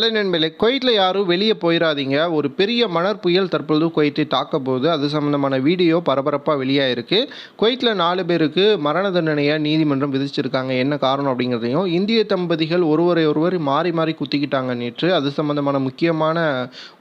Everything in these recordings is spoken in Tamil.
ஹலோ நண்பர்களே குவைட்டில் யாரும் வெளியே போயிடாதீங்க ஒரு பெரிய மணற் புயல் தற்பொழுது குவைத்தை தாக்க போகுது அது சம்மந்தமான வீடியோ பரபரப்பாக வெளியாயிருக்கு. குவைத்தில் நாலு பேருக்கு மரண தண்டனையை நீதிமன்றம் விதிச்சிருக்காங்க. என்ன காரணம் அப்படிங்கிறதையும் இந்திய தம்பதிகள் ஒருவரை ஒருவர் மாறி மாறி குத்திக்கிட்டாங்க நேற்று. அது சம்மந்தமான முக்கியமான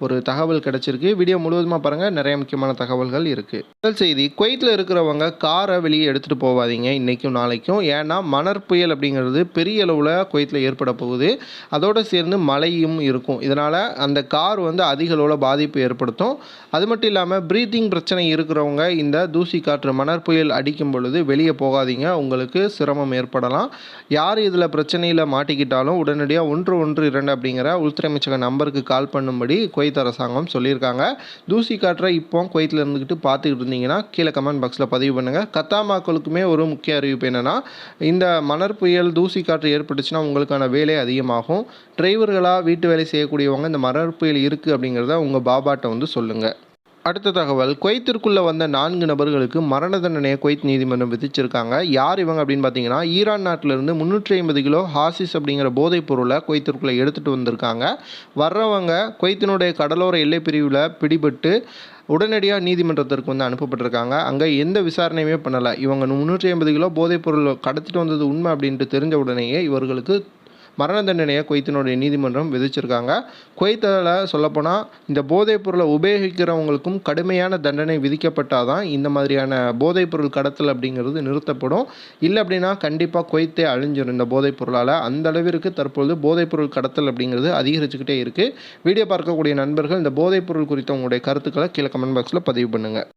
ஒரு தகவல் கிடச்சிருக்கு. வீடியோ முழுவதுமாக பாருங்கள் நிறைய முக்கியமான தகவல்கள் இருக்குது முதல் செய்தி குவைத்தில் இருக்கிறவங்க காரை வெளியே எடுத்துகிட்டு போகாதீங்க இன்றைக்கும் நாளைக்கும். ஏன்னா மணற் புயல் அப்படிங்கிறது பெரிய அளவில் குவைத்தில் ஏற்பட போகுது. அதோடு சேர்ந்து மழையும் இருக்கும். இதனால் அந்த கார் வந்து அதிக அளவில் பாதிப்பு ஏற்படுத்தும். அது மட்டும் இல்லாமல் ப்ரீத்திங் பிரச்சனை இருக்கிறவங்க இந்த தூசி காற்று மணற்புயல் அடிக்கும் பொழுது வெளியே போகாதீங்க. உங்களுக்கு சிரமம் ஏற்படலாம். யார் இதில் பிரச்சனையில் மாட்டிக்கிட்டாலும் உடனடியாக ஒன்று ஒன்று இரண்டு அப்படிங்கிற உள்துறை அமைச்சக நம்பருக்கு கால் பண்ணும்படி குவைத் அரசாங்கம் சொல்லியிருக்காங்க. தூசி காற்றை இப்போ குவைத்தில் இருந்துக்கிட்டு பார்த்துக்கிட்டு இருந்தீங்கன்னா கீழே கமெண்ட் பாக்ஸில் பதிவு பண்ணுங்கள் கத்தாமாக்களுக்குமே ஒரு முக்கிய அறிவிப்பு என்னென்னா இந்த மணற்புயல் தூசி காற்று ஏற்பட்டுச்சுன்னா உங்களுக்கான வேலை அதிகமாகும். டிரைவர்களாக வீட்டு வேலை செய்யக்கூடியவங்க இந்த மணற் இருக்குது அப்படிங்கிறத உங்கள் பாபாட்ட வந்து சொல்லுங்கள் அடுத்த தகவல் குவைத்திற்குள்ளே வந்த நான்கு நபர்களுக்கு மரண தண்டனையை குவைத் நீதிமன்றம் விதிச்சிருக்காங்க. யார் இவங்க அப்படின்னு பார்த்தீங்கன்னா ஈரான் நாட்டிலிருந்து முந்நூற்றி ஐம்பது கிலோ ஹாசிஸ் அப்படிங்கிற போதைப் பொருளை குவைத்திற்குள்ளே எடுத்துகிட்டு வந்திருக்காங்க. வர்றவங்க குவைத்தினுடைய கடலோர எல்லை பிரிவில் பிடிபட்டு உடனடியாக நீதிமன்றத்திற்கு வந்து அனுப்பப்பட்டிருக்காங்க. அங்கே எந்த விசாரணையுமே பண்ணலை. இவங்க முந்நூற்றி ஐம்பது கிலோ போதைப் பொருள் கடத்திட்டு வந்தது உண்மை அப்படின்ட்டு தெரிஞ்ச உடனேயே இவர்களுக்கு மரண தண்டனையை குவைத்தினுடைய நீதிமன்றம் விதிச்சிருக்காங்க. குவைத்தில் சொல்லப்போனால் இந்த போதைப் பொருளை உபயோகிக்கிறவங்களுக்கும் கடுமையான தண்டனை விதிக்கப்பட்டால் தான் இந்த மாதிரியான போதைப் பொருள் கடத்தல் அப்படிங்கிறது நிறுத்தப்படும். இல்லை அப்படின்னா கண்டிப்பாக குவைத்தே அழிஞ்சிடும் இந்த போதைப் பொருளால். அந்த அளவிற்கு தற்பொழுது போதைப் பொருள் கடத்தல் அப்படிங்கிறது அதிகரிச்சுக்கிட்டே இருக்குது வீடியோ பார்க்கக்கூடிய நண்பர்கள் இந்த போதைப் பொருள் குறித்த உங்களுடைய கருத்துக்களை கீழே கமெண்ட் பாக்ஸில் பதிவு பண்ணுங்கள்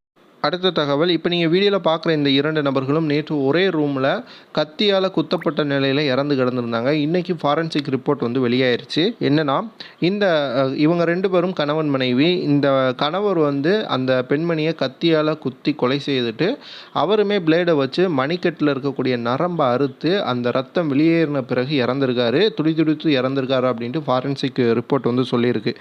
அடுத்த தகவல் இப்போ நீங்கள் வீடியோவில் பார்க்குற இந்த இரண்டு நபர்களும் நேற்று ஒரே ரூமில் கத்தியால் குத்தப்பட்ட நிலையில் இறந்து கிடந்திருந்தாங்க. இன்றைக்கி ஃபாரன்சிக் ரிப்போர்ட் வந்து வெளியாயிருச்சு. என்னென்னா இந்த இவங்க ரெண்டு பேரும் கணவன் மனைவி. இந்த கணவர் வந்து அந்த பெண்மணியை கத்தியால் குத்தி கொலை செய்துட்டு அவருமே பிளேடை வச்சு மணிக்கட்டில் இருக்கக்கூடிய நரம்பை அறுத்து அந்த ரத்தம் வெளியேறின பிறகு இறந்துருக்காரு. துடி துடித்து இறந்துருக்காரு அப்படின்ட்டு ஃபாரன்சிக் ரிப்போர்ட் வந்து சொல்லியிருக்கு.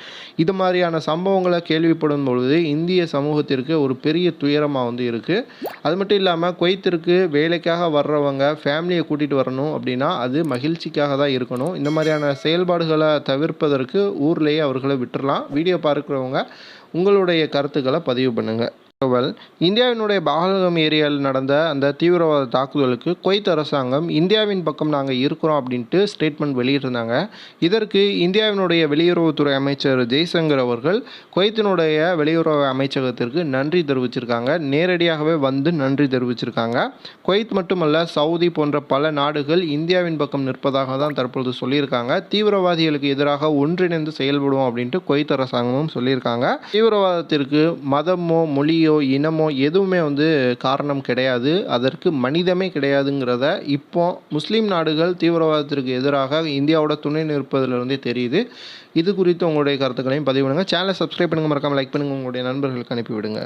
இது மாதிரியான சம்பவங்களை கேள்விப்படும் பொழுது இந்திய சமூகத்திற்கு ஒரு பெரிய உயரமாக வந்து இருக்குது அது மட்டும் இல்லாமல் குவைத்திற்கு வேலைக்காக வர்றவங்க ஃபேமிலியை கூட்டிகிட்டு வரணும் அப்படின்னா அது மகிழ்ச்சிக்காக தான் இருக்கணும். இந்த மாதிரியான செயல்பாடுகளை தவிர்ப்பதற்கு ஊர்லேயே அவர்களை விட்டுறலாம். வீடியோ பார்க்குறவங்க உங்களுடைய கருத்துக்களை பதிவு பண்ணுங்கள் தகவல் இந்தியாவினுடைய பாகலகம் ஏரியாவில் நடந்த அந்த தீவிரவாத தாக்குதலுக்கு குவைத் அரசாங்கம் இந்தியாவின் பக்கம் நாங்கள் இருக்கிறோம் அப்படின்ட்டு ஸ்டேட்மெண்ட் வெளியிட்டிருந்தாங்க. இதற்கு இந்தியாவினுடைய வெளியுறவுத்துறை அமைச்சர் ஜெய்சங்கர் அவர்கள் குவைத்தினுடைய வெளியுறவு அமைச்சகத்திற்கு நன்றி தெரிவிச்சிருக்காங்க. நேரடியாகவே வந்து நன்றி தெரிவிச்சிருக்காங்க. குவைத் மட்டுமல்ல சவுதி போன்ற பல நாடுகள் இந்தியாவின் பக்கம் நிற்பதாக தான் தற்பொழுது சொல்லியிருக்காங்க. தீவிரவாதிகளுக்கு எதிராக ஒன்றிணைந்து செயல்படுவோம் அப்படின்ட்டு குவைத் அரசாங்கமும் சொல்லியிருக்காங்க. தீவிரவாதத்திற்கு மதமோ மொழியோ இனமோ எதுவுமே வந்து காரணம் கிடையாது. அதற்கு மனிதமே கிடையாதுங்கிறத இப்போ முஸ்லீம் நாடுகள் தீவிரவாதத்திற்கு எதிராக இந்தியாவோட துணை நிற்பதிலிருந்தே தெரியுது. இது குறித்து உங்களுடைய கருத்துக்களையும் பதிவு பண்ணுங்கள் சேனலை சப்ஸ்கிரைப் பண்ணுங்கள் மறக்காமல் லைக் பண்ணுங்கள் உங்களுடைய நண்பர்களுக்கு அனுப்பிவிடுங்க.